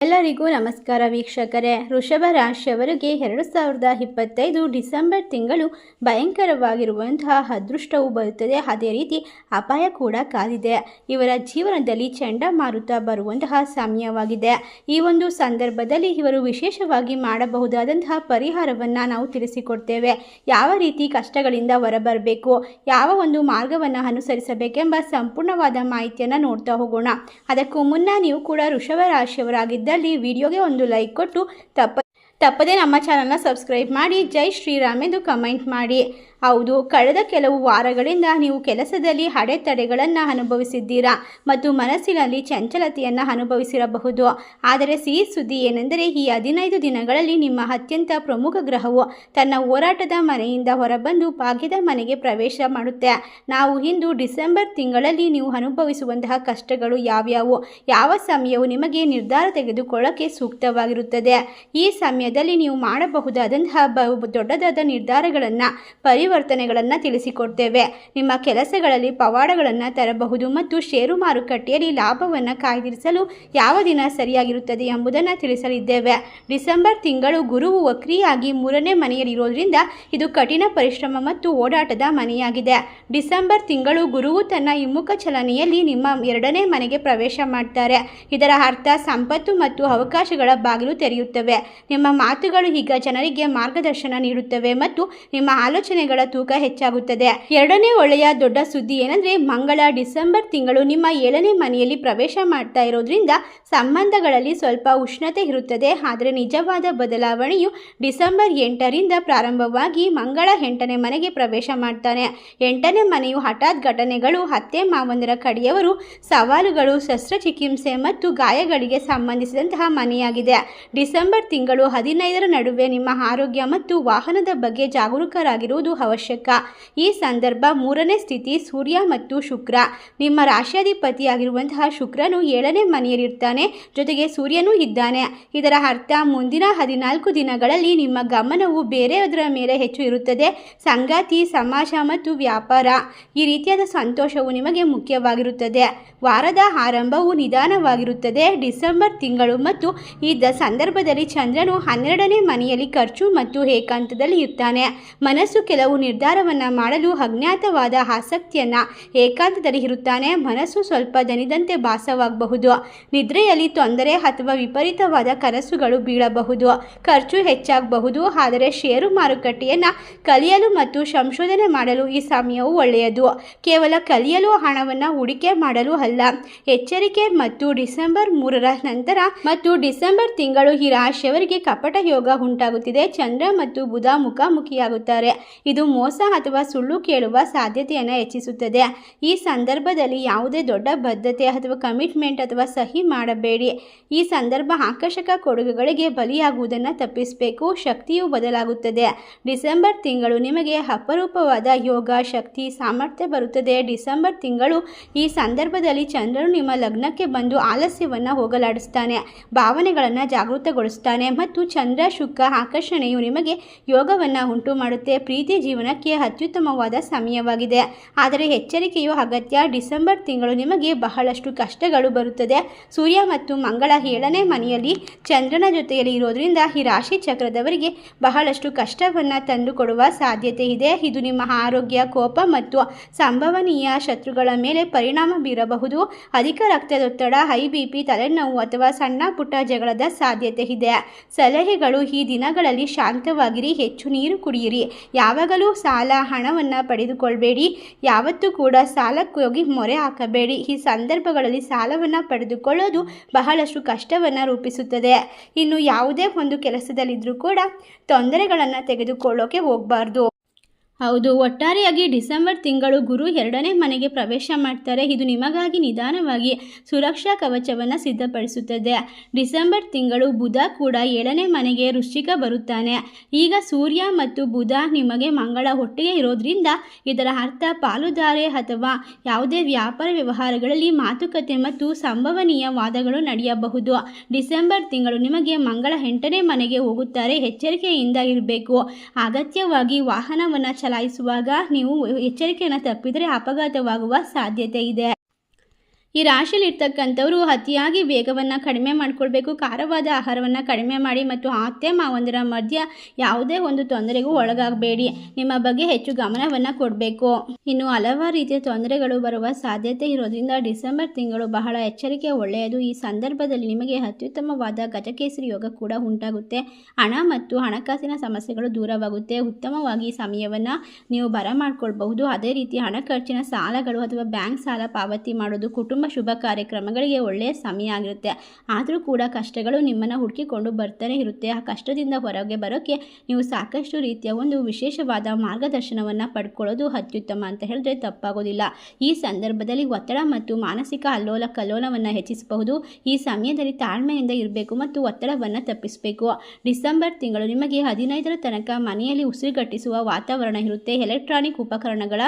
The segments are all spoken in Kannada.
ಎಲ್ಲರಿಗೂ ನಮಸ್ಕಾರ ವೀಕ್ಷಕರೇ. ವೃಷಭ ರಾಶಿಯವರಿಗೆ ಎರಡು ಸಾವಿರದ ಇಪ್ಪತ್ತೈದು ಡಿಸೆಂಬರ್ ತಿಂಗಳು ಭಯಂಕರವಾಗಿರುವಂತಹ ಅದೃಷ್ಟವು ಬರುತ್ತದೆ. ಅದೇ ರೀತಿ ಅಪಾಯ ಕೂಡ ಕಾದಿದೆ. ಇವರ ಜೀವನದಲ್ಲಿ ಚಂಡಮಾರುತ ಬರುವಂತಹ ಸಮಯವಾಗಿದೆ. ಈ ಒಂದು ಸಂದರ್ಭದಲ್ಲಿ ಇವರು ವಿಶೇಷವಾಗಿ ಮಾಡಬಹುದಾದಂತಹ ಪರಿಹಾರವನ್ನು ನಾವು ತಿಳಿಸಿಕೊಡ್ತೇವೆ. ಯಾವ ರೀತಿ ಕಷ್ಟಗಳಿಂದ ಹೊರಬರಬೇಕು, ಯಾವ ಒಂದು ಮಾರ್ಗವನ್ನು ಅನುಸರಿಸಬೇಕೆಂಬ ಸಂಪೂರ್ಣವಾದ ಮಾಹಿತಿಯನ್ನು ನೋಡ್ತಾ ಹೋಗೋಣ. ಅದಕ್ಕೂ ಮುನ್ನ ನೀವು ಕೂಡ ವೃಷಭ ರಾಶಿಯವರಾಗಿದ್ದಲ್ಲಿ ವಿಡಿಯೋಗೆ ಒಂದು ಲೈಕ್ ಕೊಟ್ಟು ತಪ್ಪ ತಪ್ಪದೇ ನಮ್ಮ ಚಾನಲ್ನ ಸಬ್ಸ್ಕ್ರೈಬ್ ಮಾಡಿ, ಜೈ ಶ್ರೀರಾಮ್ ಎಂದು ಕಮೆಂಟ್ ಮಾಡಿ. ಹೌದು, ಕಳೆದ ಕೆಲವು ವಾರಗಳಿಂದ ನೀವು ಕೆಲಸದಲ್ಲಿ ಅಡೆತಡೆಗಳನ್ನು ಅನುಭವಿಸಿದ್ದೀರಾ ಮತ್ತು ಮನಸ್ಸಿನಲ್ಲಿ ಚಂಚಲತೆಯನ್ನು ಅನುಭವಿಸಿರಬಹುದು. ಆದರೆ ಸಿಹಿ ಸುದ್ದಿ ಏನೆಂದರೆ, ಈ ಹದಿನೈದು ದಿನಗಳಲ್ಲಿ ನಿಮ್ಮ ಅತ್ಯಂತ ಪ್ರಮುಖ ಗ್ರಹವು ತನ್ನ ಹೋರಾಟದ ಮನೆಯಿಂದ ಹೊರಬಂದು ಭಾಗ್ಯದ ಮನೆಗೆ ಪ್ರವೇಶ ಮಾಡುತ್ತೆ. ನಾವು ಇಂದು ಡಿಸೆಂಬರ್ ತಿಂಗಳಲ್ಲಿ ನೀವು ಅನುಭವಿಸುವಂತಹ ಕಷ್ಟಗಳು ಯಾವ್ಯಾವು? ಯಾವ ಸಮಯವು ನಿಮಗೆ ನಿರ್ಧಾರ ತೆಗೆದುಕೊಳ್ಳೋಕೆ ಸೂಕ್ತವಾಗಿರುತ್ತದೆ? ಈ ಸಮಯದಲ್ಲಿ ನೀವು ಮಾಡಬಹುದಾದಂತಹ ಬಹು ದೊಡ್ಡದಾದ ನಿರ್ಧಾರಗಳನ್ನು, ಪರಿವರ್ತನೆಗಳನ್ನು ತಿಳಿಸಿಕೊಡ್ತೇವೆ. ನಿಮ್ಮ ಕೆಲಸಗಳಲ್ಲಿ ಪವಾಡಗಳನ್ನು ತರಬಹುದು ಮತ್ತು ಷೇರು ಮಾರುಕಟ್ಟೆಯಲ್ಲಿ ಲಾಭವನ್ನು ಕಾಯ್ದಿರಿಸಲು ಯಾವ ದಿನ ಸರಿಯಾಗಿರುತ್ತದೆ ಎಂಬುದನ್ನು ತಿಳಿಸಲಿದ್ದೇವೆ. ಡಿಸೆಂಬರ್ ತಿಂಗಳು ಗುರುವು ವಕ್ರಿಯಾಗಿ ಮೂರನೇ ಮನೆಯಲ್ಲಿರೋದ್ರಿಂದ ಇದು ಕಠಿಣ ಪರಿಶ್ರಮ ಮತ್ತು ಓಡಾಟದ ಮನೆಯಾಗಿದೆ. ಡಿಸೆಂಬರ್ ತಿಂಗಳು ಗುರುವು ತನ್ನ ಹಿಮ್ಮುಖ ಚಲನೆಯಲ್ಲಿ ನಿಮ್ಮ ಎರಡನೇ ಮನೆಗೆ ಪ್ರವೇಶ ಮಾಡ್ತಾರೆ. ಇದರ ಅರ್ಥ ಸಂಪತ್ತು ಮತ್ತು ಅವಕಾಶಗಳ ಬಾಗಿಲು ತೆರೆಯುತ್ತವೆ. ನಿಮ್ಮ ಮಾತುಗಳು ಈಗ ಜನರಿಗೆ ಮಾರ್ಗದರ್ಶನ ನೀಡುತ್ತವೆ ಮತ್ತು ನಿಮ್ಮ ಆಲೋಚನೆಗಳ ತೂಕ ಹೆಚ್ಚಾಗುತ್ತದೆ. ಎರಡನೇ ಒಳ್ಳೆಯ ದೊಡ್ಡ ಸುದ್ದಿ ಏನಂದ್ರೆ, ಮಂಗಳ ಡಿಸೆಂಬರ್ ತಿಂಗಳು ನಿಮ್ಮ ಏಳನೇ ಮನೆಯಲ್ಲಿ ಪ್ರವೇಶ ಮಾಡ್ತಾ ಇರೋದ್ರಿಂದ ಸಂಬಂಧಗಳಲ್ಲಿ ಸ್ವಲ್ಪ ಉಷ್ಣತೆ ಇರುತ್ತದೆ. ಆದರೆ ನಿಜವಾದ ಬದಲಾವಣೆಯು ಡಿಸೆಂಬರ್ ಎಂಟರಿಂದ ಪ್ರಾರಂಭವಾಗಿ ಮಂಗಳ ಎಂಟನೇ ಮನೆಗೆ ಪ್ರವೇಶ ಮಾಡ್ತಾನೆ. ಎಂಟನೇ ಮನೆಯು ಹಠಾತ್ ಘಟನೆಗಳು ಹತ್ತೆ ಮಾವಂದರ ಕಡೆಯವರು, ಸವಾಲುಗಳು, ಶಸ್ತ್ರಚಿಕಿತ್ಸೆ ಮತ್ತು ಗಾಯಗಳಿಗೆ ಸಂಬಂಧಿಸಿದಂತಹ ಮನೆಯಾಗಿದೆ. ಡಿಸೆಂಬರ್ ತಿಂಗಳು ಹದಿನೈದರ ನಡುವೆ ನಿಮ್ಮ ಆರೋಗ್ಯ ಮತ್ತು ವಾಹನದ ಬಗ್ಗೆ ಜಾಗರೂಕರಾಗಿರುವುದು ಅವಶ್ಯಕ. ಈ ಸಂದರ್ಭ ಮೂರನೇ ಸ್ಥಿತಿ ಸೂರ್ಯ ಮತ್ತು ಶುಕ್ರ. ನಿಮ್ಮ ರಾಶ್ಯಾಧಿಪತಿಯಾಗಿರುವಂತಹ ಶುಕ್ರನು ಏಳನೇ ಮನೆಯಲ್ಲಿರ್ತಾನೆ, ಜೊತೆಗೆ ಸೂರ್ಯನೂ ಇದ್ದಾನೆ. ಇದರ ಅರ್ಥ, ಮುಂದಿನ ಹದಿನಾಲ್ಕು ದಿನಗಳಲ್ಲಿ ನಿಮ್ಮ ಗಮನವು ಬೇರೆಯದರ ಮೇಲೆ ಹೆಚ್ಚು ಇರುತ್ತದೆ. ಸಂಗಾತಿ, ಸಮಾಜ ಮತ್ತು ವ್ಯಾಪಾರ. ಈ ರೀತಿಯಾದ ಸಂತೋಷವು ನಿಮಗೆ ಮುಖ್ಯವಾಗಿರುತ್ತದೆ. ವಾರದ ಆರಂಭವು ನಿಧಾನವಾಗಿರುತ್ತದೆ. ಡಿಸೆಂಬರ್ ತಿಂಗಳು ಮತ್ತು ಈ ಸಂದರ್ಭದಲ್ಲಿ ಚಂದ್ರನು ಹನ್ನೆರಡನೇ ಮನೆಯಲ್ಲಿ ಖರ್ಚು ಮತ್ತು ಏಕಾಂತದಲ್ಲಿ ಇರ್ತಾನೆ. ಮನಸ್ಸು ಕೆಲವು ನಿರ್ಧಾರವನ್ನು ಮಾಡಲು ಅಜ್ಞಾತವಾದ ಆಸಕ್ತಿಯನ್ನು ಏಕಾಂತದಲ್ಲಿ ಇರುತ್ತಾನೆ. ಮನಸ್ಸು ಸ್ವಲ್ಪ ದನಿದಂತೆ ಭಾಸವಾಗಬಹುದು. ನಿದ್ರೆಯಲ್ಲಿ ತೊಂದರೆ ಅಥವಾ ವಿಪರೀತವಾದ ಕನಸುಗಳು ಬೀಳಬಹುದು. ಖರ್ಚು ಹೆಚ್ಚಾಗಬಹುದು, ಆದರೆ ಷೇರು ಮಾರುಕಟ್ಟೆಯನ್ನು ಕಲಿಯಲು ಮತ್ತು ಸಂಶೋಧನೆ ಮಾಡಲು ಈ ಸಮಯವು ಒಳ್ಳೆಯದು. ಕೇವಲ ಕಲಿಯಲು, ಹಣವನ್ನು ಹೂಡಿಕೆ ಮಾಡಲು ಅಲ್ಲ. ಎಚ್ಚರಿಕೆ ಮತ್ತು ಡಿಸೆಂಬರ್ ಮೂರರ ನಂತರ ಮತ್ತು ಡಿಸೆಂಬರ್ ತಿಂಗಳು ಈ ರಾಶಿಯವರಿಗೆ ಕಪಟ ಯೋಗ ಉಂಟಾಗುತ್ತಿದೆ. ಚಂದ್ರ ಮತ್ತು ಬುಧ ಮುಖಾಮುಖಿಯಾಗುತ್ತಾರೆ. ಇದು ಮೋಸ ಅಥವಾ ಸುಳ್ಳು ಕೇಳುವ ಸಾಧ್ಯತೆಯನ್ನು ಹೆಚ್ಚಿಸುತ್ತದೆ. ಈ ಸಂದರ್ಭದಲ್ಲಿ ಯಾವುದೇ ದೊಡ್ಡ ಬದ್ಧತೆ ಅಥವಾ ಕಮಿಟ್ಮೆಂಟ್ ಅಥವಾ ಸಹಿ ಮಾಡಬೇಡಿ. ಈ ಸಂದರ್ಭ ಆಕರ್ಷಕ ಕೊಡುಗೆಗಳಿಗೆ ಬಲಿಯಾಗುವುದನ್ನು ತಪ್ಪಿಸಬೇಕು. ಶಕ್ತಿಯು ಬದಲಾಗುತ್ತದೆ. ಡಿಸೆಂಬರ್ ತಿಂಗಳು ನಿಮಗೆ ಅಪರೂಪವಾದ ಯೋಗ, ಶಕ್ತಿ, ಸಾಮರ್ಥ್ಯ ಬರುತ್ತದೆ. ಡಿಸೆಂಬರ್ ತಿಂಗಳು ಈ ಸಂದರ್ಭದಲ್ಲಿ ಚಂದ್ರನು ನಿಮ್ಮ ಲಗ್ನಕ್ಕೆ ಬಂದು ಆಲಸ್ಯವನ್ನು ಹೋಗಲಾಡಿಸ್ತಾನೆ. ಭಾವನೆಗಳನ್ನು ಜಾಗೃತಗೊಳಿಸ್ತಾನೆ ಮತ್ತು ಚಂದ್ರ, ಶುಕ್ರ ಆಕರ್ಷಣೆಯು ನಿಮಗೆ ಯೋಗವನ್ನು ಉಂಟು ಮಾಡುತ್ತೆ. ಪ್ರೀತಿ ಜೀವನಕ್ಕೆ ಅತ್ಯುತ್ತಮವಾದ ಸಮಯವಾಗಿದೆ. ಆದರೆ ಎಚ್ಚರಿಕೆಯು ಅಗತ್ಯ. ಡಿಸೆಂಬರ್ ತಿಂಗಳು ನಿಮಗೆ ಬಹಳಷ್ಟು ಕಷ್ಟಗಳು ಬರುತ್ತದೆ. ಸೂರ್ಯ ಮತ್ತು ಮಂಗಳ ಏಳನೇ ಮನೆಯಲ್ಲಿ ಚಂದ್ರನ ಜೊತೆಯಲ್ಲಿ ಇರೋದ್ರಿಂದ ಈ ರಾಶಿ ಚಕ್ರದವರಿಗೆ ಬಹಳಷ್ಟು ಕಷ್ಟವನ್ನು ತಂದುಕೊಡುವ ಸಾಧ್ಯತೆ ಇದೆ. ಇದು ನಿಮ್ಮ ಆರೋಗ್ಯ, ಕೋಪ ಮತ್ತು ಸಂಭವನೀಯ ಶತ್ರುಗಳ ಮೇಲೆ ಪರಿಣಾಮ ಬೀರಬಹುದು. ಅಧಿಕ ರಕ್ತದೊತ್ತಡ, ಹೈ ಬಿ ಪಿ, ತಲೆನೋವು ಅಥವಾ ಸಣ್ಣ ಪುಟ್ಟ ಜಗಳದ ಸಾಧ್ಯತೆ ಇದೆ. ಸಲಹೆಗಳು ಈ ದಿನಗಳಲ್ಲಿ ಶಾಂತವಾಗಿರಿ, ಹೆಚ್ಚು ನೀರು ಕುಡಿಯಿರಿ. ಯಾವಾಗಲೂ ಸಾಲ ಹಣವನ್ನು ಪಡೆದುಕೊಳ್ಬೇಡಿ. ಯಾವತ್ತೂ ಕೂಡ ಸಾಲಕ್ಕೋಗಿ ಮೊರೆ ಹಾಕಬೇಡಿ. ಈ ಸಂದರ್ಭಗಳಲ್ಲಿ ಸಾಲವನ್ನು ಪಡೆದುಕೊಳ್ಳೋದು ಬಹಳಷ್ಟು ಕಷ್ಟವನ್ನು ರೂಪಿಸುತ್ತದೆ. ಇನ್ನು ಯಾವುದೇ ಒಂದು ಕೆಲಸದಲ್ಲಿದ್ದರೂ ಕೂಡ ತೊಂದರೆಗಳನ್ನು ತೆಗೆದುಕೊಳ್ಳೋಕೆ ಹೋಗಬಾರ್ದು. ಹೌದು, ಒಟ್ಟಾರೆಯಾಗಿ ಡಿಸೆಂಬರ್ ತಿಂಗಳು ಗುರು ಎರಡನೇ ಮನೆಗೆ ಪ್ರವೇಶ ಮಾಡ್ತಾರೆ. ಇದು ನಿಮಗಾಗಿ ನಿಧಾನವಾಗಿ ಸುರಕ್ಷಾ ಕವಚವನ್ನು ಸಿದ್ಧಪಡಿಸುತ್ತದೆ. ಡಿಸೆಂಬರ್ ತಿಂಗಳು ಬುಧ ಕೂಡ ಏಳನೇ ಮನೆಗೆ ವೃಶ್ಚಿಕ ಬರುತ್ತಾನೆ. ಈಗ ಸೂರ್ಯ ಮತ್ತು ಬುಧ ನಿಮಗೆ ಮಂಗಳ ಒಟ್ಟಿಗೆ ಇರೋದ್ರಿಂದ ಇದರ ಅರ್ಥ ಪಾಲುದಾರೆ ಅಥವಾ ಯಾವುದೇ ವ್ಯಾಪಾರ ವ್ಯವಹಾರಗಳಲ್ಲಿ ಮಾತುಕತೆ ಮತ್ತು ಸಂಭವನೀಯ ವಾದಗಳು ನಡೆಯಬಹುದು. ಡಿಸೆಂಬರ್ ತಿಂಗಳು ನಿಮಗೆ ಮಂಗಳ ಎಂಟನೇ ಮನೆಗೆ ಹೋಗುತ್ತಾರೆ. ಎಚ್ಚರಿಕೆಯಿಂದ ಇರಬೇಕು. ಅಗತ್ಯವಾಗಿ ವಾಹನವನ್ನು ಚಲಾಯಿಸುವಾಗ ನೀವು ಎಚ್ಚರಿಕೆಯನ್ನು ತಪ್ಪಿದರೆ ಅಪಘಾತವಾಗುವ ಸಾಧ್ಯತೆ ಇದೆ. ಈ ರಾಶಿಯಲ್ಲಿ ಇರ್ತಕ್ಕಂಥವ್ರು ಅತಿಯಾಗಿ ವೇಗವನ್ನು ಕಡಿಮೆ ಮಾಡಿಕೊಳ್ಬೇಕು, ಖಾರವಾದ ಆಹಾರವನ್ನು ಕಡಿಮೆ ಮಾಡಿ ಮತ್ತು ಆತ್ಯ ಮಾವಂದಿರ ಮಧ್ಯ ಯಾವುದೇ ಒಂದು ತೊಂದರೆಗೂ ಒಳಗಾಗಬೇಡಿ. ನಿಮ್ಮ ಬಗ್ಗೆ ಹೆಚ್ಚು ಗಮನವನ್ನು ಕೊಡಬೇಕು. ಇನ್ನು ಹಲವಾರು ರೀತಿಯ ತೊಂದರೆಗಳು ಬರುವ ಸಾಧ್ಯತೆ ಇರೋದ್ರಿಂದ ಡಿಸೆಂಬರ್ ತಿಂಗಳು ಬಹಳ ಎಚ್ಚರಿಕೆ, ಒಳ್ಳೆಯದು. ಈ ಸಂದರ್ಭದಲ್ಲಿ ನಿಮಗೆ ಅತ್ಯುತ್ತಮವಾದ ಗಜಕೇಸರಿ ಯೋಗ ಕೂಡ ಉಂಟಾಗುತ್ತೆ. ಹಣ ಮತ್ತು ಹಣಕಾಸಿನ ಸಮಸ್ಯೆಗಳು ದೂರವಾಗುತ್ತೆ. ಉತ್ತಮವಾಗಿ ಸಮಯವನ್ನು ನೀವು ಬರಮಾಡ್ಕೊಳ್ಬಹುದು. ಅದೇ ರೀತಿ ಹಣ ಖರ್ಚಿನ ಸಾಲಗಳು ಅಥವಾ ಬ್ಯಾಂಕ್ ಸಾಲ ಪಾವತಿ ಮಾಡೋದು, ಕುಟುಂಬ ಶುಭ ಕಾರ್ಯಕ್ರಮಗಳಿಗೆ ಒಳ್ಳೆಯ ಸಮಯ ಆಗಿರುತ್ತೆ. ಆದರೂ ಕೂಡ ಕಷ್ಟಗಳು ನಿಮ್ಮನ್ನು ಹುಡುಕಿಕೊಂಡು ಬರ್ತಾನೆ ಇರುತ್ತೆ. ಆ ಕಷ್ಟದಿಂದ ಹೊರಗೆ ಬರೋಕ್ಕೆ ನೀವು ಸಾಕಷ್ಟು ರೀತಿಯ ಒಂದು ವಿಶೇಷವಾದ ಮಾರ್ಗದರ್ಶನವನ್ನು ಪಡ್ಕೊಳ್ಳೋದು ಅತ್ಯುತ್ತಮ ಅಂತ ಹೇಳಿದ್ರೆ ತಪ್ಪಾಗೋದಿಲ್ಲ. ಈ ಸಂದರ್ಭದಲ್ಲಿ ಒತ್ತಡ ಮತ್ತು ಮಾನಸಿಕ ಅಲ್ಲೋಲ ಕಲ್ಲೋಲವನ್ನು ಹೆಚ್ಚಿಸಬಹುದು. ಈ ಸಮಯದಲ್ಲಿ ತಾಳ್ಮೆಯಿಂದ ಇರಬೇಕು ಮತ್ತು ಒತ್ತಡವನ್ನು ತಪ್ಪಿಸಬೇಕು. ಡಿಸೆಂಬರ್ ತಿಂಗಳು ನಿಮಗೆ ಹದಿನೈದರ ತನಕ ಮನೆಯಲ್ಲಿ ಉಸಿರುಗಟ್ಟಿಸುವ ವಾತಾವರಣ ಇರುತ್ತೆ. ಎಲೆಕ್ಟ್ರಾನಿಕ್ ಉಪಕರಣಗಳ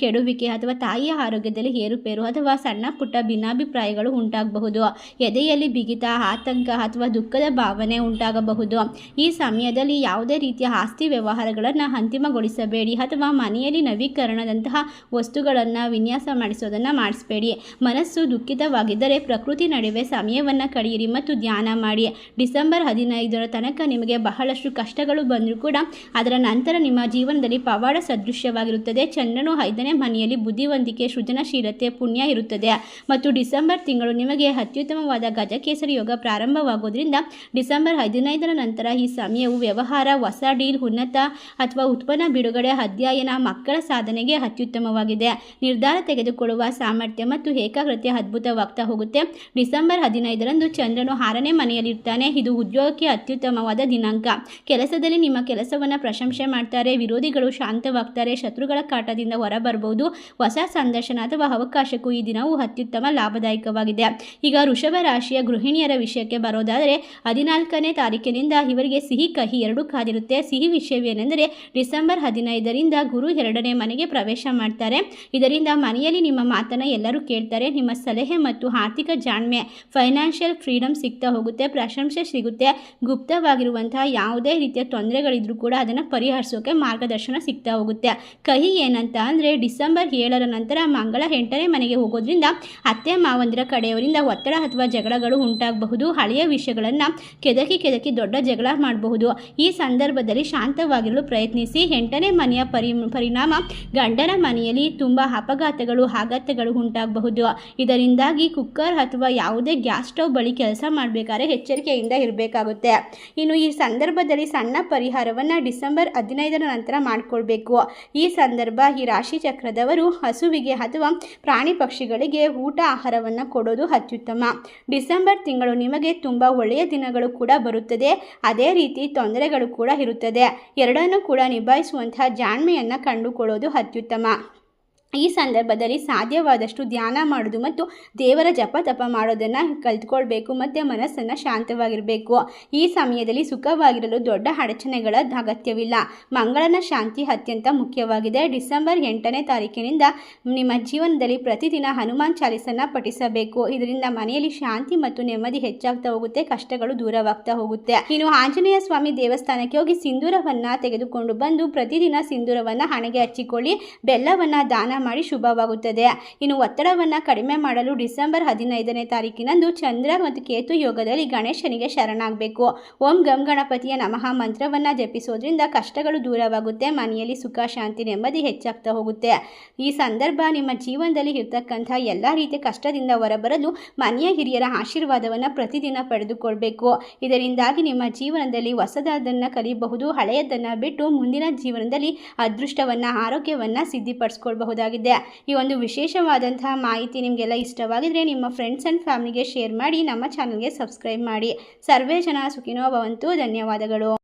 ಕೆಡುವಿಕೆ ಅಥವಾ ತಾಯಿಯ ಆರೋಗ್ಯದಲ್ಲಿ ಏರುಪೇರು ಅಥವಾ ಸಣ್ಣ ಭಿನ್ನಾಭಿಪ್ರಾಯಗಳು ಉಂಟಾಗಬಹುದು. ಎದೆಯಲ್ಲಿ ಬಿಗಿತ, ಆತಂಕ ಅಥವಾ ದುಃಖದ ಭಾವನೆ ಉಂಟಾಗಬಹುದು. ಈ ಸಮಯದಲ್ಲಿ ಯಾವುದೇ ರೀತಿಯ ಆಸ್ತಿ ವ್ಯವಹಾರಗಳನ್ನು ಅಂತಿಮಗೊಳಿಸಬೇಡಿ ಅಥವಾ ಮನೆಯಲ್ಲಿ ನವೀಕರಣದಂತಹ ವಸ್ತುಗಳನ್ನು ವಿನ್ಯಾಸ ಮಾಡಿಸೋದನ್ನು ಮಾಡಿಸಬೇಡಿ. ಮನಸ್ಸು ದುಃಖಿತವಾಗಿದ್ದರೆ ಪ್ರಕೃತಿ ನಡುವೆ ಸಮಯವನ್ನು ಕಳೆಯಿರಿ ಮತ್ತು ಧ್ಯಾನ ಮಾಡಿ. ಡಿಸೆಂಬರ್ ಹದಿನೈದರ ತನಕ ನಿಮಗೆ ಬಹಳಷ್ಟು ಕಷ್ಟಗಳು ಬಂದರೂ ಕೂಡ ಅದರ ನಂತರ ನಿಮ್ಮ ಜೀವನದಲ್ಲಿ ಪವಾಡ ಸದೃಶ್ಯವಾಗಿರುತ್ತದೆ. ಚಂದ್ರನು ಐದನೇ ಮನೆಯಲ್ಲಿ ಬುದ್ಧಿವಂತಿಕೆ, ಸೃಜನಶೀಲತೆ, ಪುಣ್ಯ ಇರುತ್ತದೆ. ಮತ್ತು ಡಿಸೆಂಬರ್ ತಿಂಗಳು ನಿಮಗೆ ಅತ್ಯುತ್ತಮವಾದ ಗಜಕೇಸರಿ ಯೋಗ ಪ್ರಾರಂಭವಾಗುವುದರಿಂದ ಡಿಸೆಂಬರ್ ಹದಿನೈದರ ನಂತರ ಈ ಸಮಯವು ವ್ಯವಹಾರ, ಹೊಸ ಡೀಲ್, ಉನ್ನತ ಅಥವಾ ಉತ್ಪನ್ನ ಬಿಡುಗಡೆ, ಅಧ್ಯಯನ, ಮಕ್ಕಳ ಸಾಧನೆಗೆ ಅತ್ಯುತ್ತಮವಾಗಿದೆ. ನಿರ್ಧಾರ ತೆಗೆದುಕೊಳ್ಳುವ ಸಾಮರ್ಥ್ಯ ಮತ್ತು ಏಕಾಗ್ರತೆ ಅದ್ಭುತವಾಗ್ತಾ ಹೋಗುತ್ತೆ. ಡಿಸೆಂಬರ್ ಹದಿನೈದರಂದು ಚಂದ್ರನು ಆರನೇ ಮನೆಯಲ್ಲಿರ್ತಾನೆ. ಇದು ಉದ್ಯೋಗಕ್ಕೆ ಅತ್ಯುತ್ತಮವಾದ ದಿನಾಂಕ. ಕೆಲಸದಲ್ಲಿ ನಿಮ್ಮ ಕೆಲಸವನ್ನು ಪ್ರಶಂಸೆ ಮಾಡ್ತಾರೆ, ವಿರೋಧಿಗಳು ಶಾಂತವಾಗ್ತಾರೆ, ಶತ್ರುಗಳ ಕಾಟದಿಂದ ಹೊರಬರಬಹುದು. ಹೊಸ ಸಂದರ್ಶನ ಅಥವಾ ಅವಕಾಶಕ್ಕೂ ಈ ದಿನವು ಅತ್ಯುತ್ತಮ ಲಾಭದಾಯಕವಾಗಿದೆ. ಈಗ ವೃಷಭ ರಾಶಿಯ ಗೃಹಿಣಿಯರ ವಿಷಯಕ್ಕೆ ಬರೋದಾದರೆ, ಹದಿನಾಲ್ಕನೇ ತಾರೀಕಿನಿಂದ ಇವರಿಗೆ ಸಿಹಿ ಕಹಿ ಎರಡೂ ಕಾದಿರುತ್ತೆ. ಸಿಹಿ ವಿಷಯವೇನೆಂದರೆ, ಡಿಸೆಂಬರ್ ಹದಿನೈದರಿಂದ ಗುರು ಎರಡನೇ ಮನೆಗೆ ಪ್ರವೇಶ ಮಾಡ್ತಾರೆ. ಇದರಿಂದ ಮನೆಯಲ್ಲಿ ನಿಮ್ಮ ಮಾತನ್ನು ಎಲ್ಲರೂ ಕೇಳ್ತಾರೆ. ನಿಮ್ಮ ಸಲಹೆ ಮತ್ತು ಆರ್ಥಿಕ ಜಾಣ್ಮೆ, ಫೈನಾನ್ಷಿಯಲ್ ಫ್ರೀಡಮ್ ಸಿಗ್ತಾ ಹೋಗುತ್ತೆ. ಪ್ರಶಂಸೆ ಸಿಗುತ್ತೆ. ಗುಪ್ತವಾಗಿರುವಂತಹ ಯಾವುದೇ ರೀತಿಯ ತೊಂದರೆಗಳಿದ್ರೂ ಕೂಡ ಅದನ್ನು ಪರಿಹರಿಸೋಕೆ ಮಾರ್ಗದರ್ಶನ ಸಿಗ್ತಾ ಹೋಗುತ್ತೆ. ಕಹಿ ಏನಂತ ಅಂದರೆ, ಡಿಸೆಂಬರ್ ಏಳರ ನಂತರ ಮಂಗಳ ಎಂಟನೇ ಮನೆಗೆ ಹೋಗೋದ್ರಿಂದ ಅತ್ತೆ ಮಾವಂದಿರ ಕಡೆಯವರಿಂದ ಒತ್ತಡ ಅಥವಾ ಜಗಳಗಳು ಉಂಟಾಗಬಹುದು. ಹಳೆಯ ವಿಷಯಗಳನ್ನು ಕೆದಕಿ ಕೆದಕಿ ದೊಡ್ಡ ಜಗಳ ಮಾಡಬಹುದು. ಈ ಸಂದರ್ಭದಲ್ಲಿ ಶಾಂತವಾಗಿರಲು ಪ್ರಯತ್ನಿಸಿ. ಎಂಟನೇ ಮನೆಯ ಪರಿ, ಪರಿಣಾಮ ಗಂಡನ ಮನೆಯಲ್ಲಿ ತುಂಬ ಅಪಘಾತಗಳು, ಆಘಾತಗಳು ಉಂಟಾಗಬಹುದು. ಇದರಿಂದಾಗಿ ಕುಕ್ಕರ್ ಅಥವಾ ಯಾವುದೇ ಗ್ಯಾಸ್ ಸ್ಟವ್ ಬಳಿ ಕೆಲಸ ಮಾಡಬೇಕಾದ್ರೆ ಎಚ್ಚರಿಕೆಯಿಂದ ಇರಬೇಕಾಗುತ್ತೆ. ಇನ್ನು ಈ ಸಂದರ್ಭದಲ್ಲಿ ಸಣ್ಣ ಪರಿಹಾರವನ್ನು ಡಿಸೆಂಬರ್ ಹದಿನೈದರ ನಂತರ ಮಾಡಿಕೊಳ್ಬೇಕು. ಈ ಸಂದರ್ಭ ಈ ರಾಶಿ ಚಕ್ರದವರು ಹಸುವಿಗೆ ಅಥವಾ ಪ್ರಾಣಿ ಪಕ್ಷಿಗಳಿಗೆ ಆಹಾರವನ್ನು ಕೊಡೋದು ಅತ್ಯುತ್ತಮ. ಡಿಸೆಂಬರ್ ತಿಂಗಳು ನಿಮಗೆ ತುಂಬ ಒಳ್ಳೆಯ ದಿನಗಳು ಕೂಡ ಬರುತ್ತದೆ. ಅದೇ ರೀತಿ ತೊಂದರೆಗಳು ಕೂಡ ಇರುತ್ತದೆ. ಎರಡನ್ನೂ ಕೂಡ ನಿಭಾಯಿಸುವಂತಹ ಜಾಣ್ಮೆಯನ್ನು ಕಂಡುಕೊಳ್ಳೋದು ಅತ್ಯುತ್ತಮ. ಈ ಸಂದರ್ಭದಲ್ಲಿ ಸಾಧ್ಯವಾದಷ್ಟು ಧ್ಯಾನ ಮಾಡೋದು ಮತ್ತು ದೇವರ ಜಪ ತಪ ಮಾಡೋದನ್ನು ಕಲ್ತ್ಕೊಳ್ಬೇಕು ಮತ್ತು ಮನಸ್ಸನ್ನು ಶಾಂತವಾಗಿರಬೇಕು. ಈ ಸಮಯದಲ್ಲಿ ಸುಖವಾಗಿರಲು ದೊಡ್ಡ ಅಡಚಣೆಗಳ ಅಗತ್ಯವಿಲ್ಲ. ಮಂಗಳನ ಶಾಂತಿ ಅತ್ಯಂತ ಮುಖ್ಯವಾಗಿದೆ. ಡಿಸೆಂಬರ್ ಎಂಟನೇ ತಾರೀಕಿನಿಂದ ನಿಮ್ಮ ಜೀವನದಲ್ಲಿ ಪ್ರತಿದಿನ ಹನುಮಾನ್ ಚಾಲಿಸನ್ನು ಪಠಿಸಬೇಕು. ಇದರಿಂದ ಮನೆಯಲ್ಲಿ ಶಾಂತಿ ಮತ್ತು ನೆಮ್ಮದಿ ಹೆಚ್ಚಾಗ್ತಾ ಹೋಗುತ್ತೆ, ಕಷ್ಟಗಳು ದೂರವಾಗ್ತಾ ಹೋಗುತ್ತೆ. ಇನ್ನು ಆಂಜನೇಯ ಸ್ವಾಮಿ ದೇವಸ್ಥಾನಕ್ಕೆ ಹೋಗಿ ಸಿಂಧೂರವನ್ನು ತೆಗೆದುಕೊಂಡು ಬಂದು ಪ್ರತಿದಿನ ಸಿಂಧೂರವನ್ನು ಹಣೆಗೆ ಹಚ್ಚಿಕೊಳ್ಳಿ, ಬೆಲ್ಲವನ್ನು ದಾನ ಮಾಡಿ ಶುಭವಾಗುತ್ತದೆ. ಇನ್ನು ಒತ್ತಡವನ್ನು ಕಡಿಮೆ ಮಾಡಲು ಡಿಸೆಂಬರ್ ಹದಿನೈದನೇ ತಾರೀಕಿನಂದು ಚಂದ್ರ ಮತ್ತು ಕೇತು ಯೋಗದಲ್ಲಿ ಗಣೇಶನಿಗೆ ಶರಣಾಗಬೇಕು. ಓಂ ಗಂ ಗಣಪತಿಯ ನಮಃ ಮಂತ್ರವನ್ನು ಜಪಿಸೋದ್ರಿಂದ ಕಷ್ಟಗಳು ದೂರವಾಗುತ್ತೆ, ಮನೆಯಲ್ಲಿ ಸುಖ, ಶಾಂತಿ, ನೆಮ್ಮದಿ ಹೆಚ್ಚಾಗ್ತಾ ಹೋಗುತ್ತೆ. ಈ ಸಂದರ್ಭ ನಿಮ್ಮ ಜೀವನದಲ್ಲಿ ಇರ್ತಕ್ಕಂಥ ಎಲ್ಲ ರೀತಿಯ ಕಷ್ಟದಿಂದ ಹೊರಬರಲು ಮನೆಯ ಹಿರಿಯರ ಆಶೀರ್ವಾದವನ್ನು ಪ್ರತಿದಿನ ಪಡೆದುಕೊಳ್ಬೇಕು. ಇದರಿಂದಾಗಿ ನಿಮ್ಮ ಜೀವನದಲ್ಲಿ ಹೊಸದಾದನ್ನು ಕಲಿಯಬಹುದು, ಹಳೆಯದನ್ನು ಬಿಟ್ಟು ಮುಂದಿನ ಜೀವನದಲ್ಲಿ ಅದೃಷ್ಟವನ್ನು, ಆರೋಗ್ಯವನ್ನು ಸಿದ್ಧಿಪಡಿಸ್ಕೊಳ್ಬಹುದಾಗಿದೆ ಈ ಒಂದು ವಿಶೇಷವಾದಂತಹ ಮಾಹಿತಿ ನಿಮಗೆಲ್ಲ ಇಷ್ಟವಾಗಿದ್ರೆ ನಿಮ್ಮ ಫ್ರೆಂಡ್ಸ್ ಆ್ಯಂಡ್ ಫ್ಯಾಮಿಲಿಗೆ ಶೇರ್ ಮಾಡಿ ನಮ್ಮ ಚಾನಲ್ಗೆ ಸಬ್ಸ್ಕ್ರೈಬ್ ಮಾಡಿ. ಸರ್ವೇ ಜನ ಸುಖಿನೋ ಧನ್ಯವಾದಗಳು.